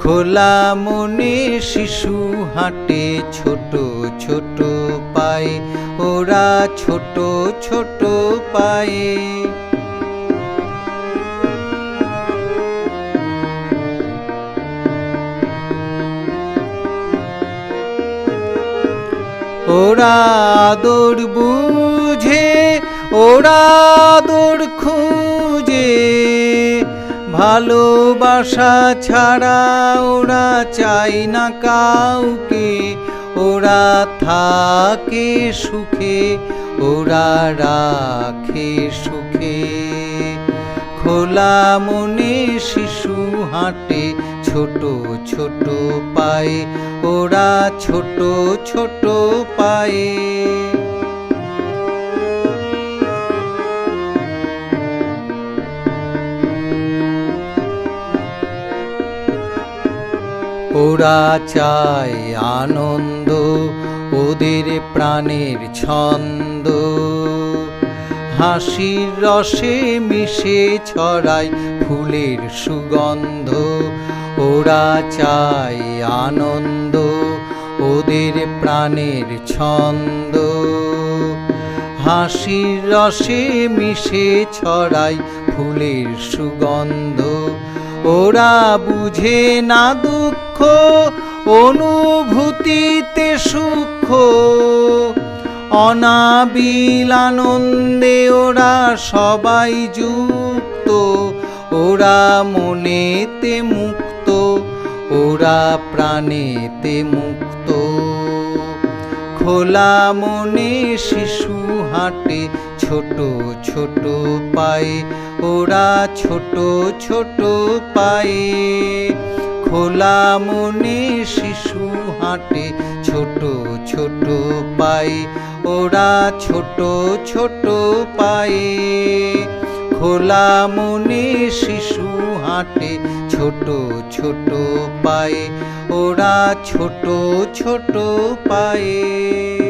খোলা মনে শিশু হাঁটে, ছোট ছোট পায়ে। ওরা ছোট ছোট পায়ে। ওরা আদর বুঝে, ওরা আদর খুঁজে। ভালোবাসা ছাড়া ওরা চাই না কাউকে। ওরা থাকে সুখে, ওরা রাখে সুখে। খোলা মনে শিশু হাঁটে, ছোট ছোট পায়ে। ওরা ছোট ছোট পায়ে। ওরা চায় আনন্দ, ওদের প্রাণের ছন্দ। হাসির রসে মিশে ছড়ায় ফুলের সুগন্ধ। ওরা চায় আনন্দ, ওদের প্রাণের ছন্দ। হাসির রসে মিশে ছড়ায় ফুলের সুগন্ধ। ওরা বুঝে না দুঃখ অনুভূতিতে সুখ। অনাবিল আনন্দে ওরা সবাই যুক্ত, ওরা মনেতে মুক্ত, ওরা প্রাণেতে মুক্ত। খোলা মনে শিশু হাঁটে, ছোট ছোট পায়ে, ওরা ছোট ছোট পায়ে। খোলা মনে শিশু হাঁটে, ছোট ছোট পায়ে। ওরা ছোট ছোট পায়ে। খোলা মনে শিশু হাঁটে, ছোট ছোট পায়ে। ওরা ছোট ছোট পায়ে।